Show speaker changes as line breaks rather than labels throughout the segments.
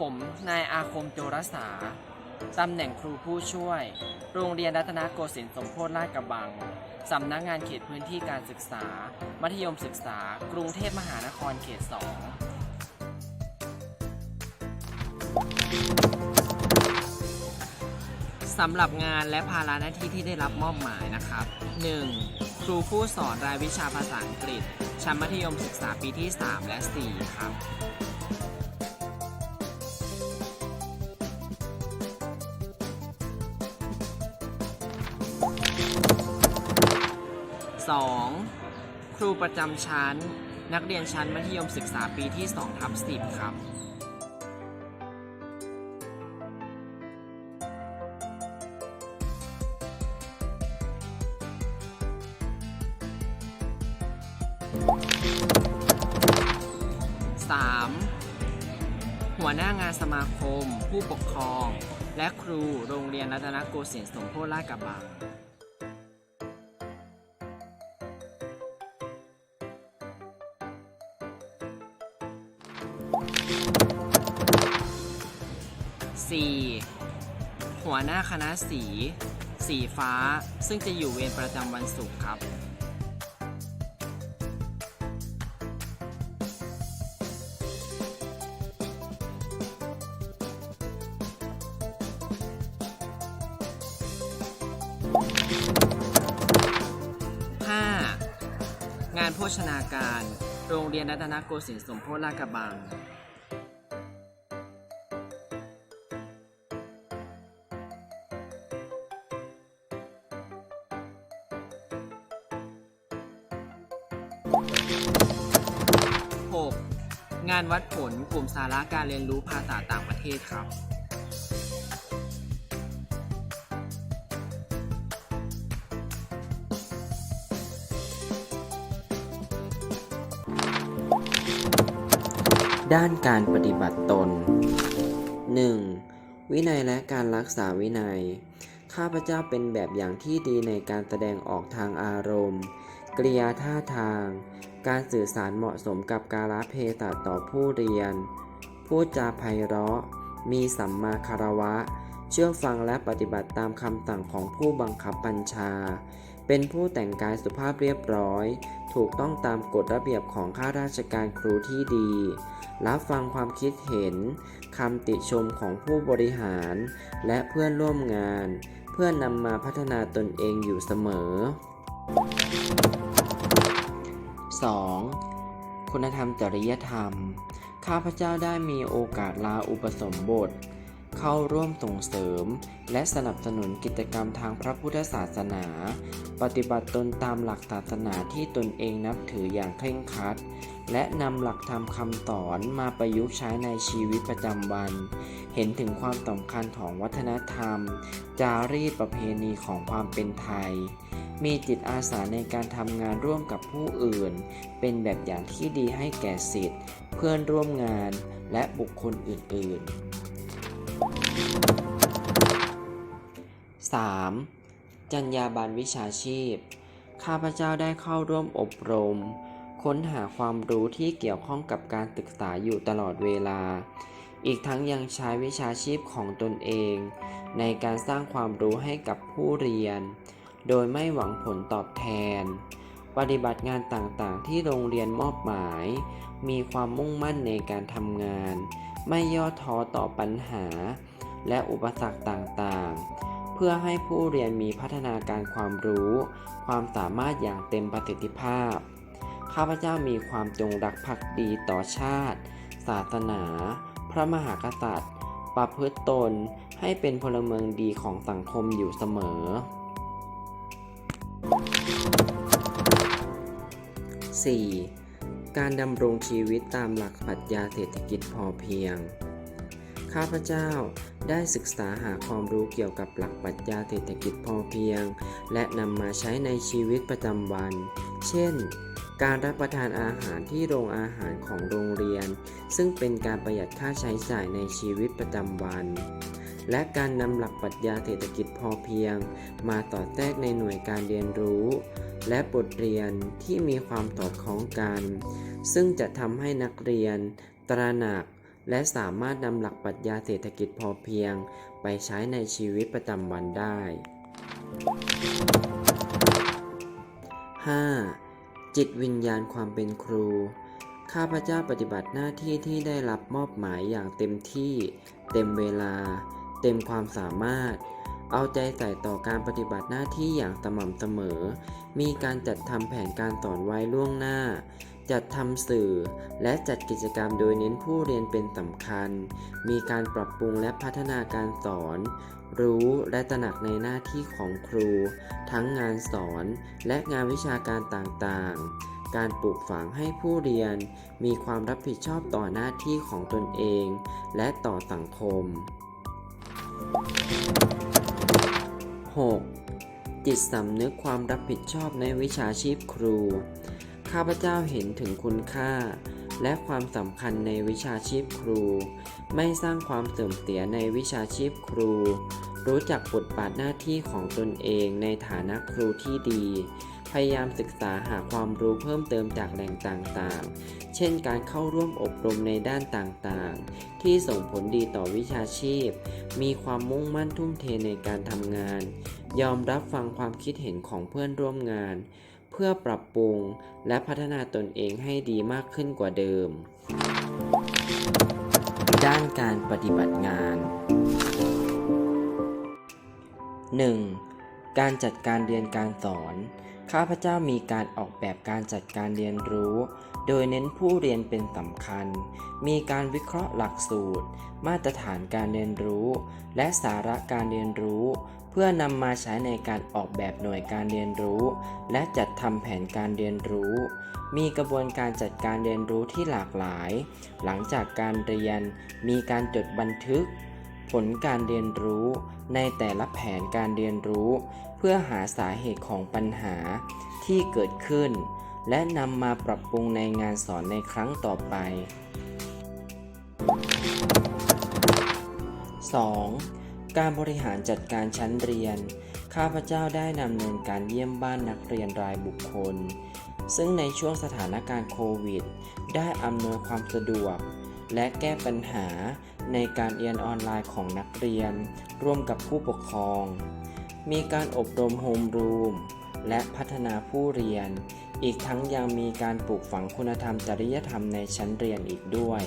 ผมนายอาคมโจรสาตำแหน่งครูผู้ช่วย โรงเรียนรัตนโกสินทร์สมโพธิลาดกระบัง สำนักงานเขตพื้นที่การศึกษา มัธยมศึกษา กรุงเทพมหานครเขต 2 สำหรับงานและภาระหน้าที่ที่ได้รับมอบหมายนะครับ 1. ครูผู้สอนรายวิชาภาษาอังกฤษ ชั้นมัธยมศึกษาปีที่ 3 และ 4 ครับ 2. ครูประจำชั้น นักเรียนชั้นมัธยมศึกษาปีที่2ทับ10 ครับ 3. หัวหน้างานสมาคม ผู้ปกครอง และครูโรงเรียนรัตนโกสินทร์สมโพธิลาดกระบัง หน้าคณะสี สีฟ้า ซึ่งจะอยู่เวรประจำวันศุกร์ครับ 5. งานโภชนาการ โรงเรียนรัตนโกสินทร์สมโพธิลาดกระบัง 6. งานวัดผลกลุ่มสาระการเรียนรู้ภาษาต่างประเทศครับด้านการปฏิบัติตน 1. วินัยและการรักษาวินัย ข้าพเจ้าเป็นแบบอย่างที่ดีในการแสดงออกทางอารมณ์ กริยาท่าทาง การสื่อสารเหมาะสมกับกาลเทศะต่อผู้เรียน พูดจาไพเราะ มีสัมมาคารวะ เชื่อฟังและปฏิบัติตามคำสั่งของผู้บังคับบัญชา เป็นผู้แต่งกายสุภาพเรียบร้อย ถูกต้องตามกฎระเบียบของข้าราชการครูที่ดี รับฟังความคิดเห็นคำติชมของผู้บริหาร และเพื่อนร่วมงาน เพื่อนนำมาพัฒนาตนเองอยู่เสมอ 2. คุณธรรมจริยธรรม ข้าพเจ้าได้มีโอกาสลาอุปสมบท เข้าร่วมส่งเสริม และสนับสนุนกิจกรรมทางพระพุทธศาสนา ปฏิบัติตนตามหลักศาสนาที่ตนเองนับถืออย่างเคร่งครัด และนำหลักธรรมคำสอนมาประยุกต์ใช้ในชีวิตประจำวัน เห็นถึงความสำคัญของวัฒนธรรม จารีตประเพณีของความเป็นไทย มีจิตอาสาในการทำงานร่วมกับผู้อื่น เป็นแบบอย่างที่ดีให้แก่สิทธิ์ เพื่อนร่วมงานและบุคคลอื่น ๆ 3. จรรยาบรรณวิชาชีพ ข้าพเจ้าได้เข้าร่วมอบรม ค้นหาความรู้ที่เกี่ยวข้องกับการศึกษาอยู่ตลอดเวลา อีกทั้งยังใช้วิชาชีพของตนเอง ในการสร้างความรู้ให้กับผู้เรียน โดยไม่หวังผลตอบแทน ปฏิบัติงานต่างๆ ที่โรงเรียนมอบหมาย มีความมุ่งมั่นในการทำงาน ไม่ย่อท้อต่อปัญหา และอุปสรรคต่างๆ เพื่อให้ผู้เรียนมีพัฒนาการความรู้ ความสามารถอย่างเต็มประสิทธิภาพ ข้าพเจ้ามีความจงรักภักดีต่อชาติ ศาสนา พระมหากษัตริย์ ประพฤติตนให้เป็นพลเมืองดีของสังคมอยู่เสมอ 4. การดำรงชีวิตตามหลักปรัชญาเศรษฐกิจพอเพียง ข้าพเจ้าได้ศึกษาหาความรู้เกี่ยวกับหลักปรัชญาเศรษฐกิจพอเพียง และนำมาใช้ในชีวิตประจำวัน เช่น การรับประทานอาหารที่โรงอาหารของโรงเรียน ซึ่งเป็นการประหยัดค่าใช้จ่ายในชีวิตประจำวัน และการนำหลักปรัชญาเศรษฐกิจพอเพียง มาต่อแทรกในหน่วยการเรียนรู้ และบทเรียนที่มีความสอดคล้องกัน ซึ่งจะทำให้นักเรียน ตระหนักและสามารถนำหลักปรัชญาเศรษฐกิจพอเพียง ไปใช้ในชีวิตประจำวันได้ 5. จิตวิญญาณความเป็นครู ข้าพเจ้าปฏิบัติหน้าที่ที่ได้รับมอบหมายอย่างเต็มที่ เต็มเวลา เต็มความสามารถ เอาใจใส่ต่อการปฏิบัติหน้าที่อย่างสม่ำเสมอ มีการจัดทำแผนการสอนไว้ล่วงหน้า จัดทำสื่อ และจัดกิจกรรมโดยเน้นผู้เรียนเป็นสำคัญ มีการปรับปรุงและพัฒนาการสอน รู้และตระหนักในหน้าที่ของครู ทั้งงานสอนและงานวิชาการต่างๆการปลูกฝังให้ผู้เรียนมีความรับผิดชอบต่อหน้าที่ของตนเอง และต่อสังคม 6. จิตสำนึกความรับผิดชอบในวิชาชีพครู ข้าพเจ้าเห็นถึงคุณค่า และความสำคัญในวิชาชีพครู ไม่สร้างความเสื่อมเสียในวิชาชีพครู รู้จักบทบาทหน้าที่ของตนเองในฐานะครูที่ดี พยายามศึกษาหาความรู้เพิ่มเติมจากแหล่งต่างๆ เช่นการเข้าร่วมอบรมในด้านต่างๆ ที่ส่งผลดีต่อวิชาชีพ มีความมุ่งมั่นทุ่มเทในการทำงาน ยอมรับฟังความคิดเห็นของเพื่อนร่วมงาน เพื่อปรับปรุงและพัฒนาตนเองให้ดีมากขึ้นกว่าเดิม ด้านการปฏิบัติงาน 1. การจัดการเรียนการสอน ข้าพเจ้ามีการออกแบบการจัดการเรียนรู้ โดยเน้นผู้เรียนเป็นสำคัญ มีการวิเคราะห์หลักสูตร มาตรฐานการเรียนรู้ และสาระการเรียนรู้ เพื่อนำมาใช้ในการออกแบบหน่วยการเรียนรู้ และจัดทำแผนการเรียนรู้ มีกระบวนการจัดการเรียนรู้ที่หลากหลาย หลังจากการเรียน มีการจดบันทึก ผลการเรียนรู้ ในแต่ละแผนการเรียนรู้ เพื่อหาสาเหตุของปัญหาที่เกิดขึ้น และนำมาปรับปรุงในงานสอนในครั้งต่อไป 2. การบริหารจัดการชั้นเรียน ข้าพเจ้าได้ดำเนินการเยี่ยมบ้านนักเรียนรายบุคคล ซึ่งในช่วงสถานการณ์โควิด ได้อำนวยความสะดวก และแก้ปัญหาในการเรียนออนไลน์ของนักเรียน ร่วมกับผู้ปกครอง มีการอบรมโฮมรูมและพัฒนาผู้เรียน อีกทั้งยังมีการปลูกฝังคุณธรรมจริยธรรมในชั้นเรียนอีกด้วย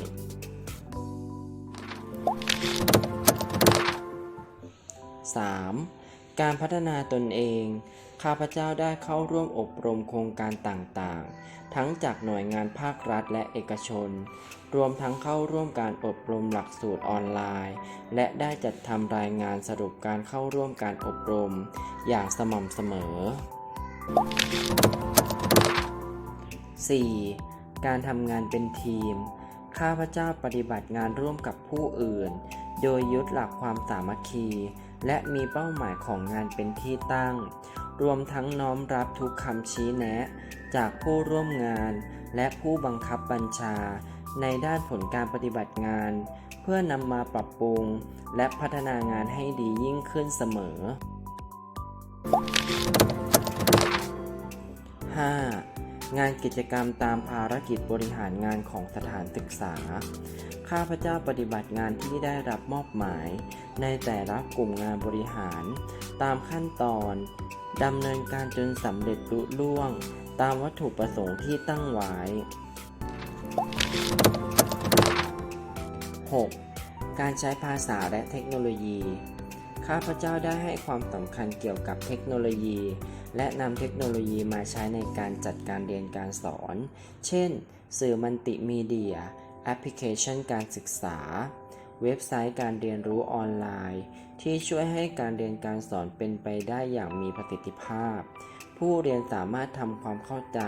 3. การพัฒนาตนเอง ข้าพเจ้าได้เข้าร่วมอบรมโครงการต่างๆ ทั้งจากหน่วยงานภาครัฐและเอกชน รวมทั้งเข้าร่วมการอบรมหลักสูตรออนไลน์ และได้จัดทำรายงานสรุปการเข้าร่วมการอบรม อย่างสม่ำเสมอ 4. การทำงานเป็นทีม ข้าพเจ้าปฏิบัติงานร่วมกับผู้อื่น โดยยึดหลักความสามัคคี และมีเป้าหมายของงานเป็นที่ตั้ง รวมทั้งน้อมรับทุกคำชี้แนะ จากผู้ร่วมงาน และผู้บังคับบัญชา ในด้านผลการปฏิบัติงาน เพื่อนำมาปรับปรุง และพัฒนางานให้ดียิ่งขึ้นเสมอ 5. งานกิจกรรมตามภารกิจบริหารงานของสถานศึกษา ข้าพเจ้าปฏิบัติงานที่ได้รับมอบหมาย ในแต่ละกลุ่มงานบริหาร ตามขั้นตอนดำเนินการจนสำเร็จลุล่วง ตามวัตถุประสงค์ที่ตั้งไว้ 6. การใช้ภาษาและเทคโนโลยี ข้าพเจ้าได้ให้ความสำคัญเกี่ยวกับเทคโนโลยี และนำเทคโนโลยีมาใช้ในการจัดการเรียนการสอน เช่น สื่อมัลติมีเดีย แอปพลิเคชันการศึกษา เว็บไซต์การเรียนรู้ออนไลน์ ที่ช่วยให้การเรียนการสอนเป็นไปได้อย่างมีประสิทธิภาพ ผู้เรียนสามารถทำความเข้าใจ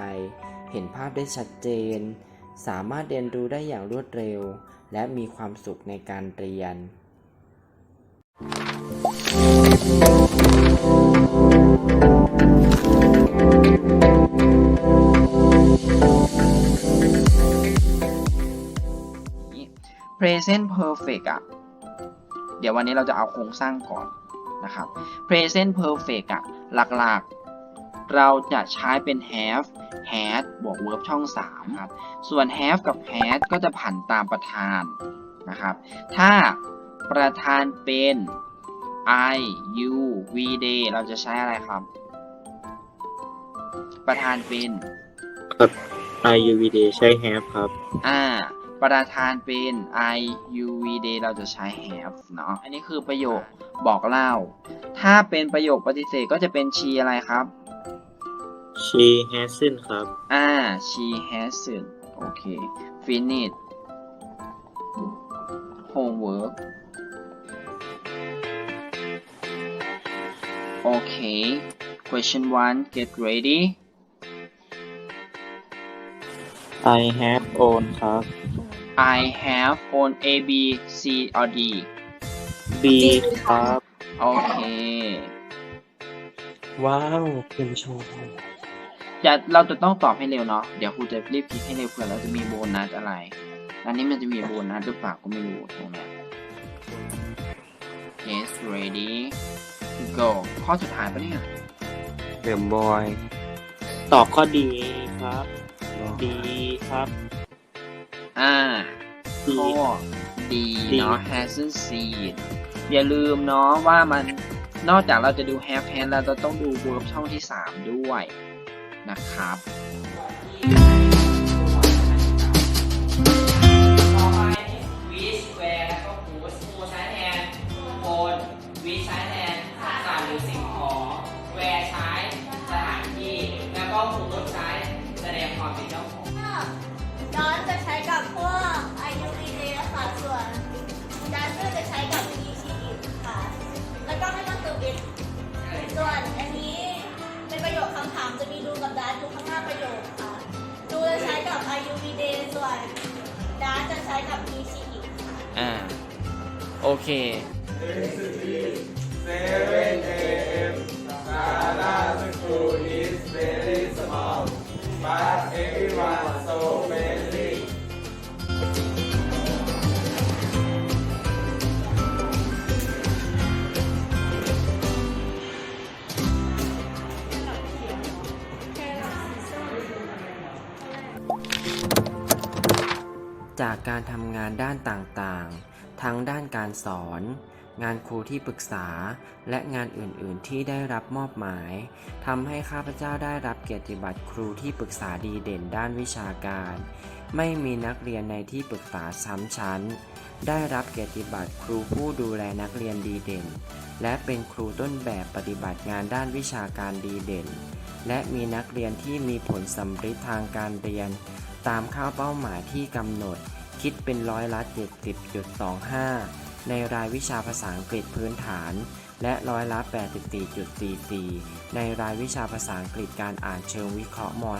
เห็นภาพได้ชัดเจน สามารถเรียนรู้ได้อย่างรวดเร็ว และมีความสุขในการเรียน
present perfect อะเดี๋ยววันนี้เราจะเอาโครงสร้างก่อนนะครับ present perfect อะหลักๆ เราจะใช้เป็น have had บวก verb ช่อง3ครับ ส่วน have กับ had ก็จะผันตามประธานนะครับ ถ้าประธานเป็น I U V day เราจะใช้อะไรครับ ประธานเป็น
IUVD ใช้ have ครับ
อ่า ประธานเป็น I U V day เราจะใช้ have เนาะ อันนี้คือประโยคบอกเล่า ถ้าเป็นประโยคปฏิเสธก็จะเป็น she อะไรครับ
she hasn't ครับ
อ่า she hasn't โอเค finish homework โอเค question one get ready
I have own ครับ
I have on A B C or D
B ครับ
โอเค
ว้าวเป็นโชว์
จะเราจะต้องตอบให้เร็วเนาะ เดี๋ยวครูจะรีบคิดให้เร็วเผื่อเราจะมีโบนัสอะไร อันนี้มันจะมีโบนัสหรือเปล่าก็ไม่รู้ตรงเนี้ย Yes ready go ข้อสุดท้ายปะเนี่ย
เดอะบอย
ตอบข้อดีครับ ดีครับ
อ่า
ดี
ข้อดี
ดี
เนาะ hasn't seen อย่าลืมเนาะว่ามันนอกจากเราจะดู have had แล้วเราต้องดู verb ช่องที่ 3 ด้วยนะครับ
ยูวีเดย์ส่วนดาจะใช้กับ e c ค่ะ
อ่า โอเค จากการทำงานด้านต่างๆ ทั้งด้านการสอน งานครูที่ปรึกษา และงานอื่นๆที่ได้รับมอบหมายทำให้ข้าพเจ้าได้รับเกียรติบัตรครูที่ปรึกษาดีเด่นด้านวิชาการ ไม่มีนักเรียนในที่ปรึกษาซ้ำชั้น ได้รับเกียรติบัตรครูผู้ดูแลนักเรียนดีเด่น และเป็นครูต้นแบบปฏิบัติงานด้านวิชาการดีเด่น และมีนักเรียนที่มีผลสำฤทธิ์ทางการเรียน ตามค่าเป้าหมายที่กำหนด คิดเป็นร้อยละ 70.25 ในรายวิชาภาษาอังกฤษพื้นฐาน และร้อยละ 84.44 ในรายวิชาภาษาอังกฤษการอ่านเชิงวิเคราะห์ม .4